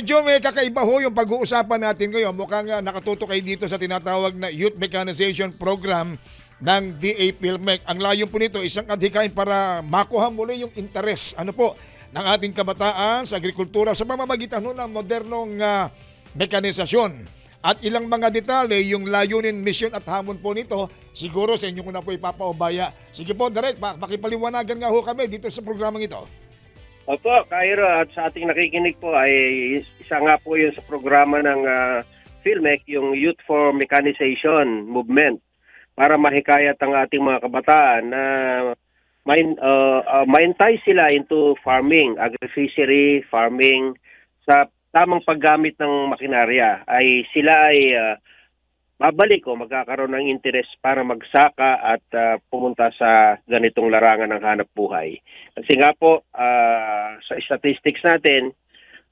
Medyo may kakaiba ho yung pag-uusapan natin ngayon. Mukhang uh, nakatuto kayo dito sa tinatawag na Youth Mechanization Program ng DA PhilMec. Ang layo po nito, isang adhikain para makuha muli yung interes ano po, ng ating kabataan sa agrikultura sa pamamagitan ho ng modernong uh, mekanisasyon. At ilang mga detalye, yung layunin, mission at hamon po nito, siguro sa inyo ko na po ipapaubaya. Sige po, Direk, pa- pakipaliwanagan nga ho kami dito sa programang ito. Opo, Cairo, at sa ating nakikinig po ay isa nga po yun sa programa ng uh, PhilMec, yung Youth for Mechanization Movement para mahikayat ang ating mga kabataan na main, uh, uh, maintay sila into farming, agri-fishery, farming sa tamang paggamit ng makinarya. Ay sila ay uh, babalik o magkakaroon ng interest para magsaka at uh, pumunta sa ganitong larangan ng hanap buhay. Kasi nga po, ah, sa statistics natin,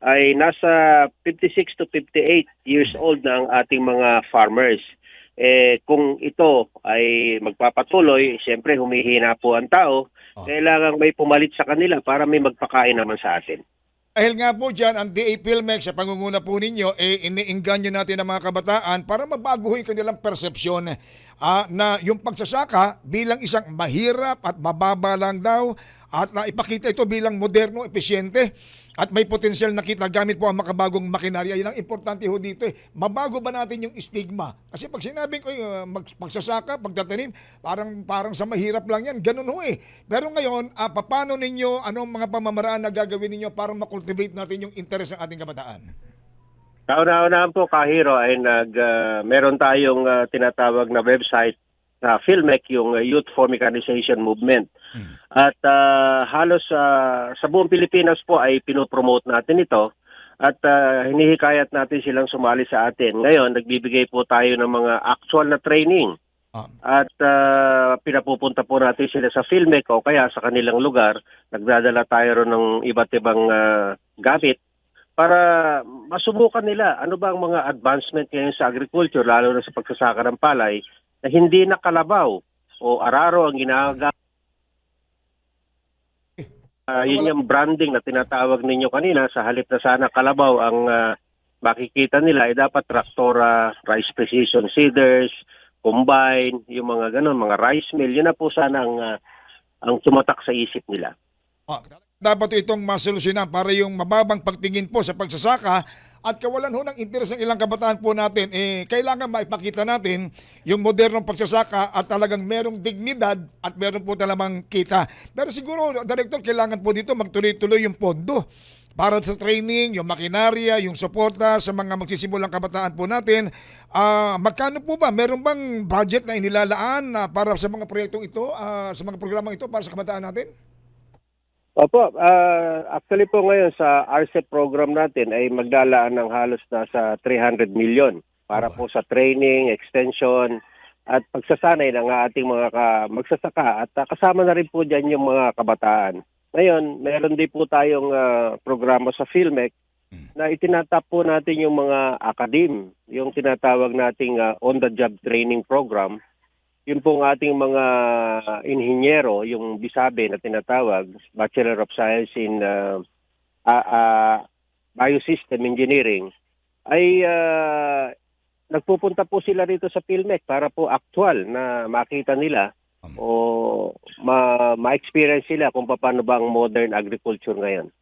ay nasa 56 to 58 years old na ang ating mga farmers. Eh, kung ito ay magpapatuloy, siyempre humihina po ang tao, Oh. kailangan may pumalit sa kanila para may magpakain naman sa atin. Dahil nga po dyan, ang DA PhilMec sa pangunguna po ninyo, eh, iniinganyo natin ang mga kabataan para mabago yung kanilang persepsyon ah, na yung pagsasaka bilang isang mahirap at mababa lang daw at na ipakita ito bilang moderno, epesyente at may potensyal na kita gamit po ang makabagong makinarya. Yan ang importante ho dito eh. Mabago ba natin yung stigma? Kasi pag sinabing ko uh, mag, pagsasaka, pagtatanim, parang parang sa mahirap lang yan. Ganun ho eh. Pero ngayon, ah, paano ninyo, anong mga pamamaraan na gagawin ninyo para makultivate natin yung interes ng ating kabataan? Kauna-unahan po, Kahiro, ay nag, ah, meron tayong ah, tinatawag na website na PhilMec, yung ah, Youth for Mechanization Movement. At ah, halos ah, sa buong Pilipinas po ay pinopromote natin ito at ah, hinihikayat natin silang sumali sa atin. Ngayon, nagbibigay po tayo ng mga actual na training at ah, pinapupunta po natin sila sa PhilMec o kaya sa kanilang lugar. Nagdadala tayo ron ng iba't ibang ah, gamit para masubukan nila ano ba ang mga advancement ngayon sa agriculture, lalo na sa pagsasaka ng palay, na hindi na kalabaw o araro ang ginagamit. Ah, yun yung branding na tinatawag ninyo kanina sa halip na sana kalabaw ang ah, makikita nila ay dapat traktora, rice precision seeders, combine, yung mga ganun, mga rice mill, yun na po sana ang, ah, ang tumatak sa isip nila. Ah, dapat itong masolusyonan para yung mababang pagtingin po sa pagsasaka at kawalan ho ng interes ng ilang kabataan po natin, eh, kailangan maipakita natin yung modernong pagsasaka at talagang merong dignidad at meron po talagang kita. Pero siguro, Director, kailangan po dito magtuloy-tuloy yung pondo para sa training, yung makinarya, yung suporta sa mga magsisimulang kabataan po natin. Ah, magkano po ba? Meron bang budget na inilalaan na para sa mga proyektong ito, ah, sa mga programang ito para sa kabataan natin? Opo, ah, actually po ngayon sa RCEP program natin ay maglalaan ng halos nasa 300 million para po sa training, extension at pagsasanay ng ating mga ka- magsasaka. At ah, kasama na rin po dyan yung mga kabataan. Ngayon, meron din po tayong ah, programa sa PhilMec na itinatap po natin yung mga akadim, yung tinatawag nating ah, on-the-job training program yun pong ating mga inhinyero, yung bisabe na tinatawag, Bachelor of Science in uh, ah, ah, Biosystem Engineering, ay ah, nagpupunta po sila rito sa PhilMec para po actual na makita nila o ma- ma-experience sila kung paano ba ang modern agriculture ngayon.